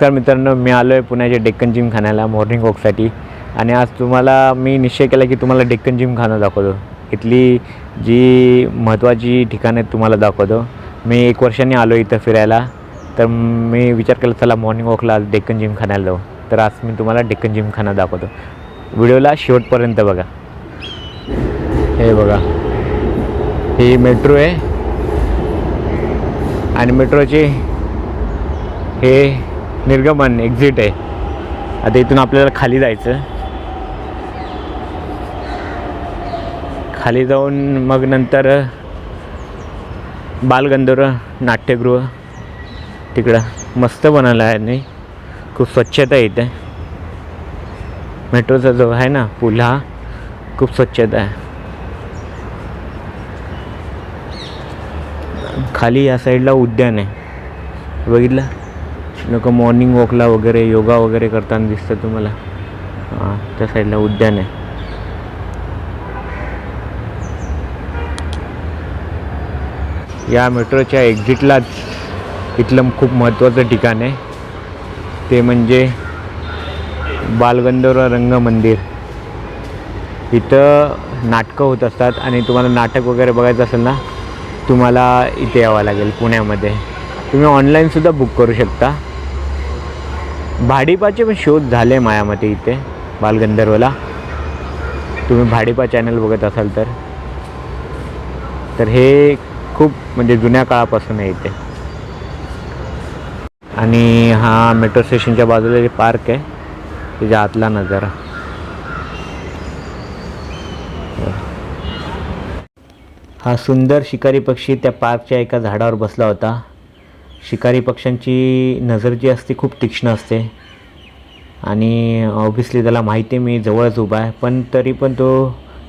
नमस्कार मित्रांनो मी आलो आहे पुण्याच्या डेक्कन जिम खाण्याला मॉर्निंग वॉकसाठी आणि आज तुम्हाला मी निश्चय केला की तुम्हाला डेक्कन जिम खाणं दाखवतो. इथली जी महत्त्वाची ठिकाणं आहेत तुम्हाला दाखवतो. मी एक वर्षाने आलो इथं फिरायला. तर मी विचार केला चला मॉर्निंग वॉकला आज डेक्कन जिम खाण्याला जाऊ. तर आज मी तुम्हाला डेक्कन जिम खाणं दाखवतो. व्हिडिओला शेवटपर्यंत बघा. हे बघा. ही मेट्रो आहे. आणि मेट्रोचे हे निर्गमन एक्झिट आहे. आता इथून आपल्याला खाली जायचं. खाली जाऊन मग नंतर बालगंधर्व नाट्यगृह तिकडं मस्त बनवलं आहे आणि खूप स्वच्छता आहे इथे. मेट्रोचा जो आहे ना पूल हा खूप स्वच्छता आहे. खाली या साईडला उद्यान आहे. बघितलं? लोक मॉर्निंग वॉकला वगैरे योगा वगैरे करताना दिसतं तुम्हाला. हां त्या साईडला उद्यान आहे. या मेट्रोच्या एक्झिटलाच इथलं खूप महत्त्वाचं ठिकाण आहे. ते म्हणजे बालगंधर्व रंग मंदिर. इथं नाटकं होत असतात आणि तुम्हाला नाटक वगैरे बघायचं असेल ना तुम्हाला इथे यावं लागेल पुण्यामध्ये. तुम्ही ऑनलाईनसुद्धा बुक करू शकता. भाडीपाचे पण शोध झाले मायामध्ये इथे बालगंधर्वला. तुम्ही भाडीपा चॅनल बघत असाल तर. तर हे खूप म्हणजे जुन्या काळापासून आहे इथे. आणि हा मेट्रो स्टेशनच्या बाजूला जे पार्क आहे त्याच्या आतला नजारा. हा सुंदर शिकारी पक्षी त्या पार्कच्या एका झाडावर बसला होता. शिकारी पक्ष्यांची नजर जी असते खूप तीक्ष्ण असते. आणि ऑब्व्हियसली त्याला माहिती आहे मी जवळच उभा आहे. पण तरी पण तो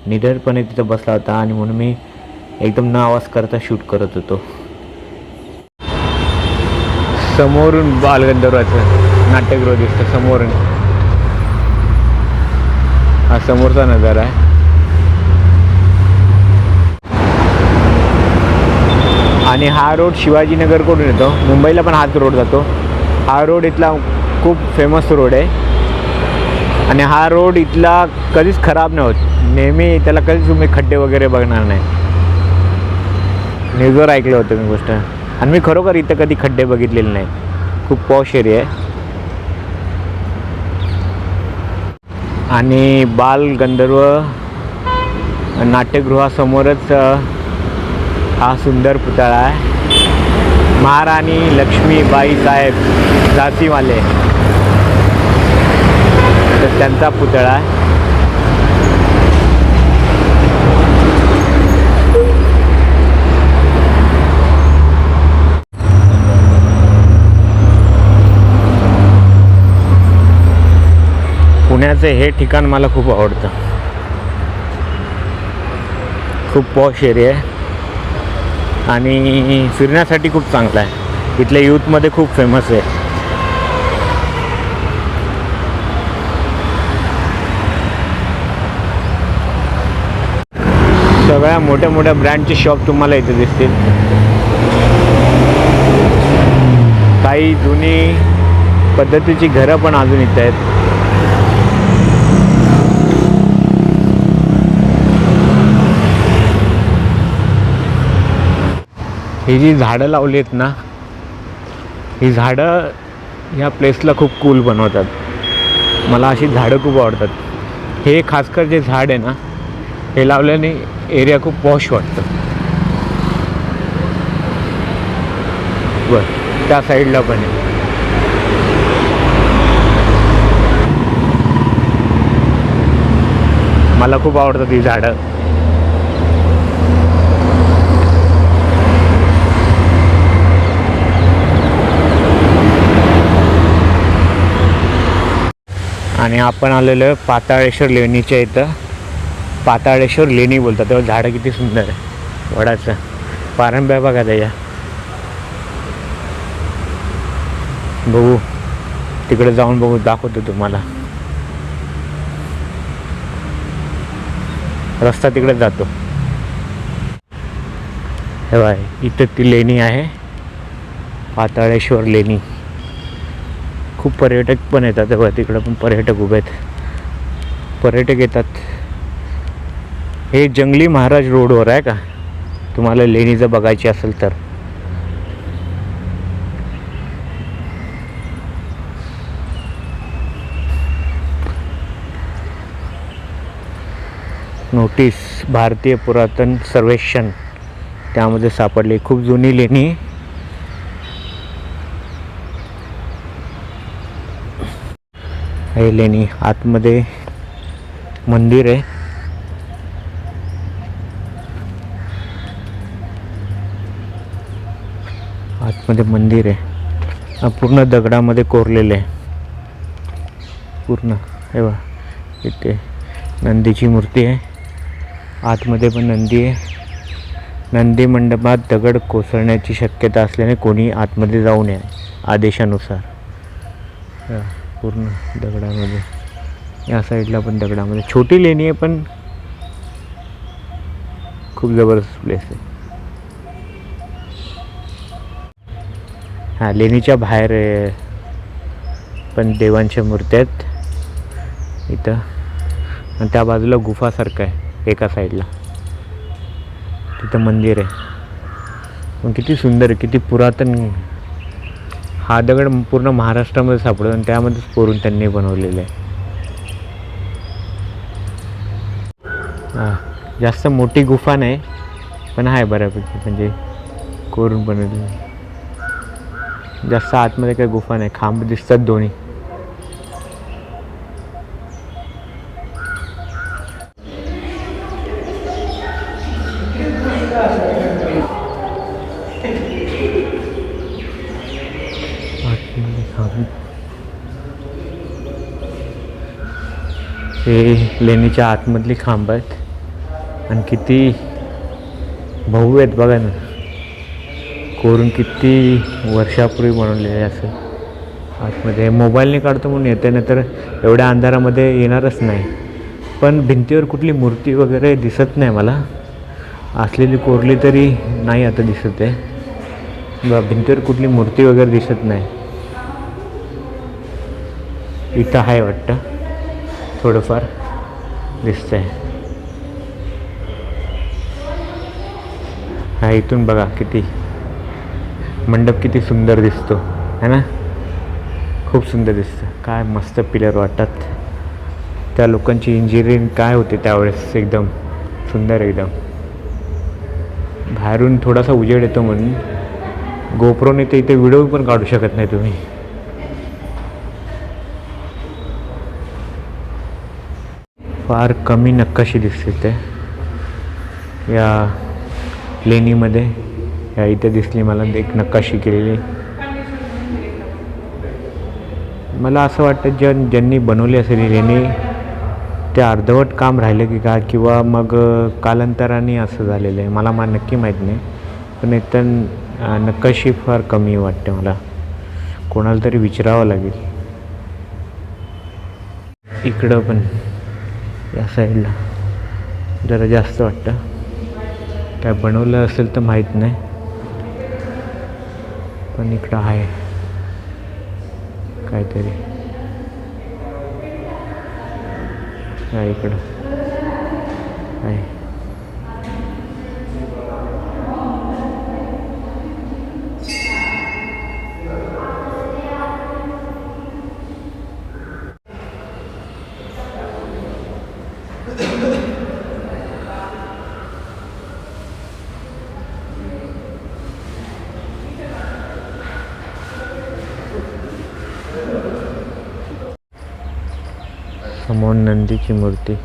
निडरपणे तिथं बसला होता आणि म्हणून मी एकदम न आवाज करता शूट करत होतो. समोरून बालगंधर्वाचं नाट्यगृह दिसतं समोरून. हा समोरचा नजारा आहे. आणि हा रोड शिवाजीनगरकडून येतो. मुंबईला पण हाच रोड जातो. हा रोड इथला खूप फेमस रोड आहे. आणि हा रोड इथला कधीच खराब नाही होत. नेहमी त्याला कधीच तुम्ही खड्डे वगैरे बघणार नाही. न्यूजवर ऐकलं होतं मी गोष्ट. आणि मी खरोखर इथं कधी खड्डे बघितलेले नाही. खूप पॉश एरिया आहे. आणि बाल गंधर्व नाट्यगृहासमोरच हा सुंदर पुतळा आहे. महाराणी लक्ष्मीबाई साहेब झाशीवाले तर त्यांचा पुतळा आहे. पुण्याचं हे ठिकाण मला खूप आवडतं. खूप पॉश एरिया आहे. आणि फिरण्यासाठी खूप चांगलं आहे. इथल्या यूथमध्ये खूप फेमस आहे. सगळ्या मोठ्या मोठ्या ब्रँडचे शॉप तुम्हाला इथे दिसतील. काही जुनी पद्धतीची घरं पण अजून इथे आहेत. ही जी झाडं लावली आहेत ना ही झाडं ह्या प्लेसला खूप कूल बनवतात. मला अशी झाडं खूप आवडतात. हे खासकर जे झाड आहे ना हे लावल्याने एरिया खूप पॉश वाटतं. बर त्या साईडला पण आहे. मला खूप आवडतात ही झाडं. आणि आपण आलेलो आहे पाताळेश्वर लेणीच्या इथं. पाताळेश्वर लेणी बोलतात तेव्हा झाडं किती सुंदर आहे. वडाचं. पारंब्या बघा त्याच्या बघू. तिकडे जाऊन बघू दाखवतो तुम्हाला. रस्ता तिकडे जातो. हे बाय इथं ती लेणी आहे. पाताळेश्वर लेणी. खूप पर्यटक पण येतात. तेव्हा तिकडं पण पर्यटक उभे आहेत. पर्यटक येतात. हे जंगली महाराज रोडवर आहे का? तुम्हाला लेणीचं बघायची असेल तर. नोटीस भारतीय पुरातन सर्वेक्षण. त्यामध्ये सापडली. खूप जुनी लेणी. आहे. लेणी आतमध्ये मंदिर आहे. आतमध्ये मंदिर आहे. पूर्ण दगडामध्ये कोरलेलं आहे. पूर्ण. हे बा इथे नंदीची मूर्ती आहे. आतमध्ये पण नंदी आहे. नंदी मंडपात दगड कोसळण्याची शक्यता असल्याने कोणी आतमध्ये जाऊ नये आदेशानुसार. पूर्ण दगडामध्ये. या साईडला पण दगडामध्ये. छोटी लेणी आहे पण खूप जबरदस्त प्लेस आहे. हां लेणीच्या बाहेर आहे. पण देवांच्या मूर्त्या आहेत. इथं. आणि त्या बाजूला गुफासारखं आहे एका साईडला तिथं मंदिर आहे. पण किती सुंदर किती पुरातन हा दगड पूर्ण महाराष्ट्रामध्ये सापडतो आणि त्यामध्येच कोरून त्यांनी बनवलेलं. आहे हां जास्त मोठी गुफा नाही पण आहे बऱ्यापैकी म्हणजे कोरून बनवलेली. जास्त आतमध्ये काही गुफा नाही खांब दिसतात दोन्ही. आतमध्ये हे लेणीच्या आतमधली खांब आहेत. आणि किती भाऊ आहेत बघा ना. कोरून किती वर्षापूर्वी बनवलेले आहे असं. आतमध्ये मोबाईलने काढतो म्हणून येते नाही तर एवढ्या अंधारामध्ये येणारच नाही. पण भिंतीवर कुठली मूर्ती वगैरे दिसत नाही मला. असलेली कोरली तरी नाही आता दिसत आहे. भिंतीवर कुठली मूर्ती वगैरे दिसत नाही. इथं आहे वाटतं. थोडंफार दिसतंय. हा इथून बघा किती. मंडप किती सुंदर दिसतो. है ना? खूप सुंदर दिसतं. काय मस्त पिलर वाटतात. त्या लोकांची इंजिनिअरिंग काय होते त्यावेळेस? एकदम सुंदर एकदम. बाहेरून थोडासा उजेड येतो म्हणून. गोप्रोने ते इथे व्हिडिओ पण काढू शकत नाही तुम्ही. फार कमी नक्काशी दिसते ते. या लेणीमध्ये या इथे दिसली मला एक नक्काशी केलेली. मला असं वाटतं ज्या ज्यांनी बनवली असेल ही लेणी ते अर्धवट काम राहिलं की का किंवा मग कालांतराने असं झालेलं आहे. मला मा नक्की माहीत नाही. पण इथं नक्काशी फार कमी वाटते मला. कोणाला तरी विचारावं लागेल. इकडं पण. या साईडला जरा जास्त वाटतं. काय बनवलं असेल तर माहीत नाही. पण इकडं आहे. काहीतरी. हा इकडं. आहे. समोर नंदीची मूर्ती.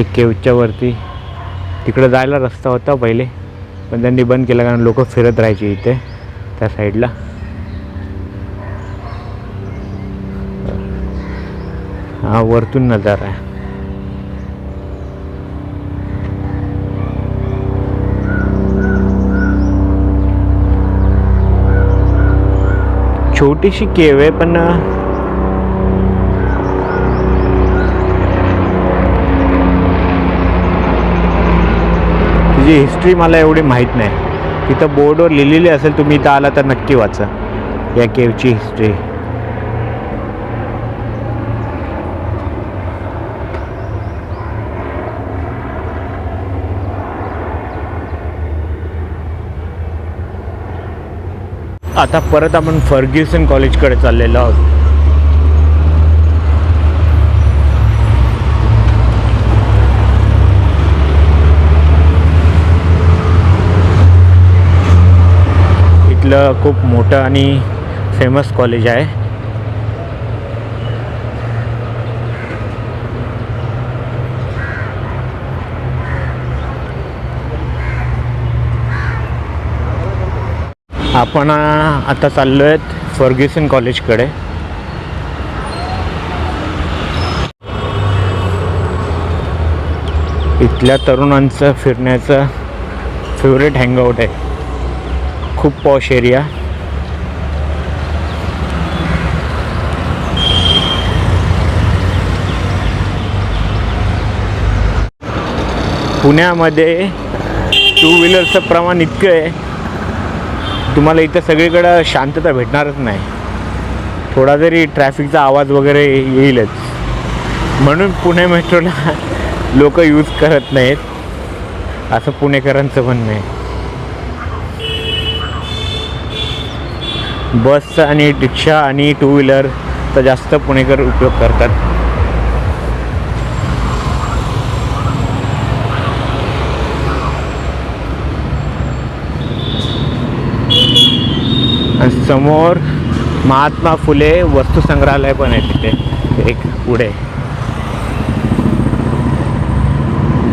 हे केवच्या वरती. तिकडं जायला रस्ता होता पहिले. पण त्यांनी बंद केला कारण लोक फिरत राहायचे इथे त्या साईडला. हा वरतून नजारा आहे. छोटीशी केव आहे पण म्हणजे त्याची हिस्ट्री मला एवढी माहीत नाही. तिथं बोर्डवर लिहिलेली असेल तुम्ही इथं आला तर नक्की वाचा. या केवची हिस्ट्री आता परत आपण फर्ग्युसन कॉलेजकडे चाललेलो आहोत. इथलं खूप मोठं आणि फेमस कॉलेज आहे. आपण आता चाललो आहेत फर्ग्युसन कॉलेजकडे. इथल्या तरुणांचं फिरण्याचं फेवरेट हँगआउट आहे. खूप पॉश एरिया पुण्यामध्ये टू व्हीलरचं प्रमाण इतकं आहे. तुम्हाला इथं सगळीकडं शांतता भेटणारच नाही. थोडा जरी ट्रॅफिकचा आवाज वगैरे येईलच. म्हणून पुणे मेट्रोला लोक यूज करत नाहीत. असं पुणेकरांचं म्हणणं आहे. बसचा आणि रिक्षा आणि टू व्हीलरचा जास्त पुणेकर उपयोग करतात. आणि समोर महात्मा फुले वस्तू संग्रहालय पण आहे तिथे एक पुढे.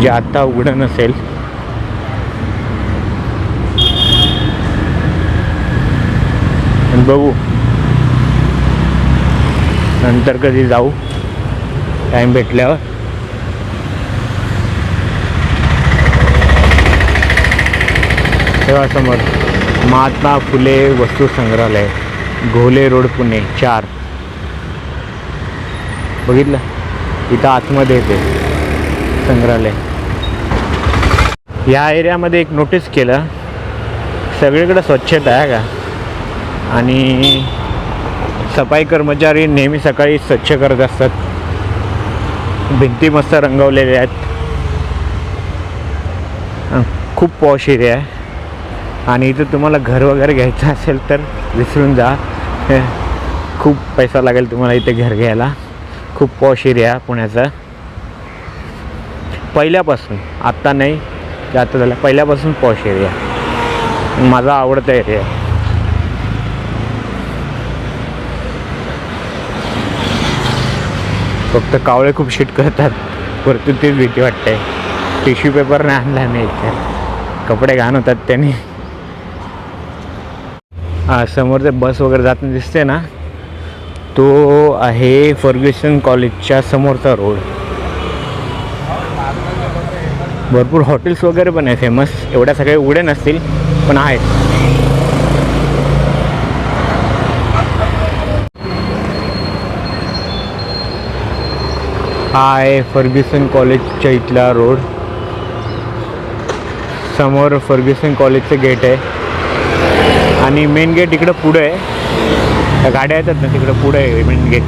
जे आता उघडं नसेल. बघू. नंतर कधी जाऊ. टाईम भेटल्यावर. तेव्हा समोर महात्मा फुले वस्तू संग्रहालय घोले रोड पुणे चार. बघितलं? इथं आतमध्ये येते संग्रहालय. या एरियामध्ये एक नोटीस केलं. सगळीकडे स्वच्छता आहे का? आणि सफाई कर्मचारी नेहमी सकाळी स्वच्छ करत असतात. भिंती मस्त रंगवलेल्या आहेत. खूप पॉश एरिया आहे. आणि इथं तुम्हाला घर वगैरे घ्यायचं असेल तर विसरून जा. खूप पैसा लागेल तुम्हाला इथे घर घ्यायला. खूप पॉश एरिया पुण्याचा. पहिल्यापासून आत्ता नाही आता झालं. पहिल्यापासून पॉश एरिया माझा आवडता एरिया फक्त कावळे खूप शिट करतात. वरतून तीच भीती वाटते. टिश्यू पेपर नाही आणला मी इथे. कपडे घाण होतात त्याने. हा समोर ते बस वगैरे जाताना दिसते ना तो आहे फर्ग्युसन कॉलेजच्या समोरचा रोड भरपूर हॉटेल्स वगैरे पण आहे फेमस एवढ्या सगळे उघडे नसतील पण आहेत. हा आहे फर्ग्युसन कॉलेजच्या इथला रोड. समोर फर्ग्युसन कॉलेजचं गेट आहे. आणि मेन गेट इकडं पुढं आहे. त्या गाड्या येतात ना तिकडं पुढं आहे मेन गेट.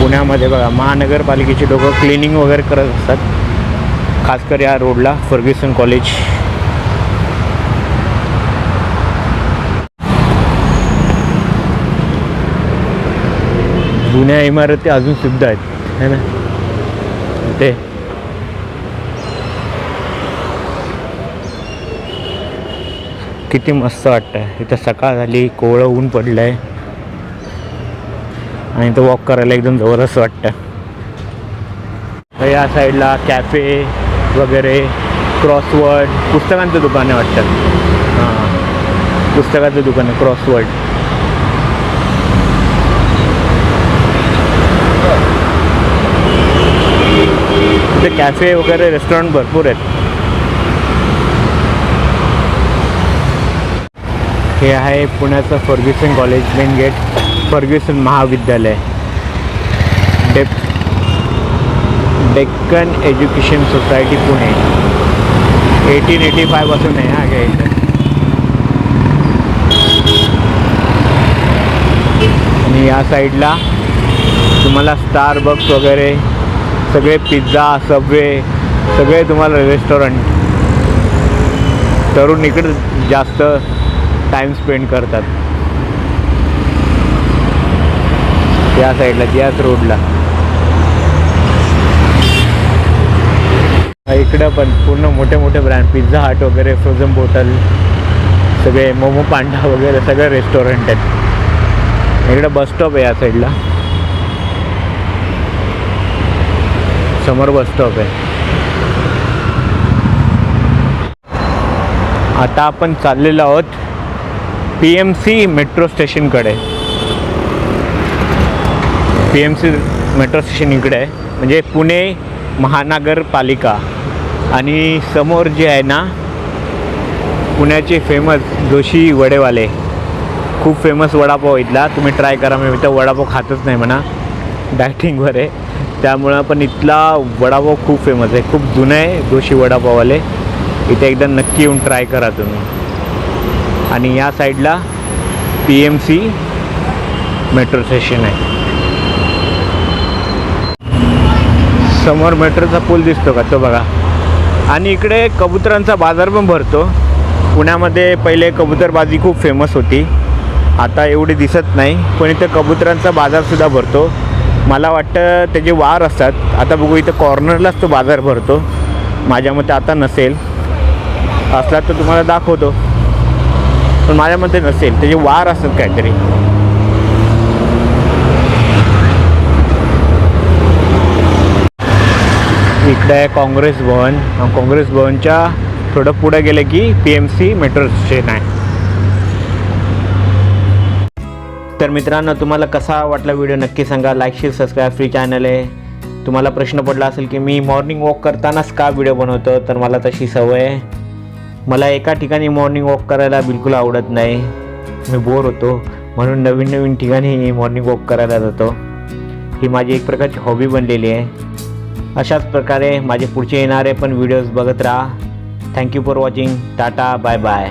पुण्यामध्ये बघा महानगरपालिकेचे लोक क्लिनिंग वगैरे करत असतात. खासकर या रोडला फर्ग्युसन कॉलेज. जुन्या इमारती अजून सुद्धा आहेत. है ना? ते. किती मस्त वाटतंय. इथं सकाळ झाली कोवळं ऊन पडलंय. आणि तो वॉक करायला एकदम जबरदस्त वाटतं तर या साईडला कॅफे वगैरे क्रॉसवर्ड पुस्तकांचं दुकान आहे वाटतं हां. पुस्तकाचं दुकान आहे क्रॉसवर्ड ते कॅफे वगैरे रेस्टॉरंट भरपूर आहेत. हे आहे पुण्याचं Fergusson college main gate Fergusson महाविद्यालय. डेप Deccan education society Pune. Eighteen eighty फायपासून आहे हा गेट आणि या साईडला तुम्हाला स्टारबक्स वगैरे सगळे पिझ्झा सबवे सगळे तुम्हाला रेस्टॉरंट तरुण इकडे जास्त टाईम स्पेंड करतात. या साईडला याच रोडला इकडं पण पूर्ण मोठे मोठे ब्रँड पिझ्झा हट वगैरे फ्रोझन बॉटल सगळे मोमो पांडा वगैरे सगळे रेस्टॉरंट आहेत. इकडं बस स्टॉप आहे या साईडला समोर बस स्टॉप आहे. आता आपण चाललेलो आहोत P M C metro स्टेशनकडे P M C metro station इकडे आहे. म्हणजे पुणे महानगरपालिका. आणि समोर जे आहे ना पुण्याचे फेमस जोशी वडेवाले. खूप फेमस वडापाव इथला. तुम्ही ट्राय करा मी इथं वडापाव खातच नाही म्हणा. डायटिंगवर आहे. त्यामुळं पण इथला वडापाव खूप फेमस आहे. खूप जुनं आहे जोशी वडापाववाले. इथे एकदा नक्की येऊन ट्राय करा तुम्ही. आणि या साईडला P M C metro station आहे. समोर मेट्रोचा पूल दिसतो का तो बघा. आणि इकडे कबुतरांचा बाजार पण भरतो. पुण्यामध्ये पहिले कबुतरबाजी खूप फेमस होती. आता एवढी दिसत नाही. पण इथं कबुतरांचा बाजारसुद्धा भरतो. मला वाटतं त्याचे वार असतात आता बघू इथं कॉर्नरलाच तो बाजार भरतो. माझ्या मते आता नसेल. असला तर तुम्हाला दाखवतो. पण माझ्या मते नसेल. त्याचे वार असतात काहीतरी. इकडे आहे काँग्रेस भवन. काँग्रेस भवनच्या थोडं पुढं गेलं की P M C metro station आहे. तर मित्रांनो तुम्हाला कसा वाटला व्हिडिओ नक्की सांगा. Like share subscribe free channel आहे. तुम्हाला प्रश्न पडला असेल की मी मॉर्निंग वॉक करतानाच का व्हिडिओ बनवतो तर मला तशी सवय आहे. मला एका ठिकाणी मॉर्निंग वॉक करायला बिलकुल आवडत नाही. मी बोर होतो. म्हणून नवीन नवीन ठिकाणी मॉर्निंग वॉक करायला जातो. ही माझी एक प्रकारची हॉबी बनलेली आहे. अशाच प्रकारे माझे पुढचे येणारे पण व्हिडिओज बघत राहा. Thank you for watching tata bye bye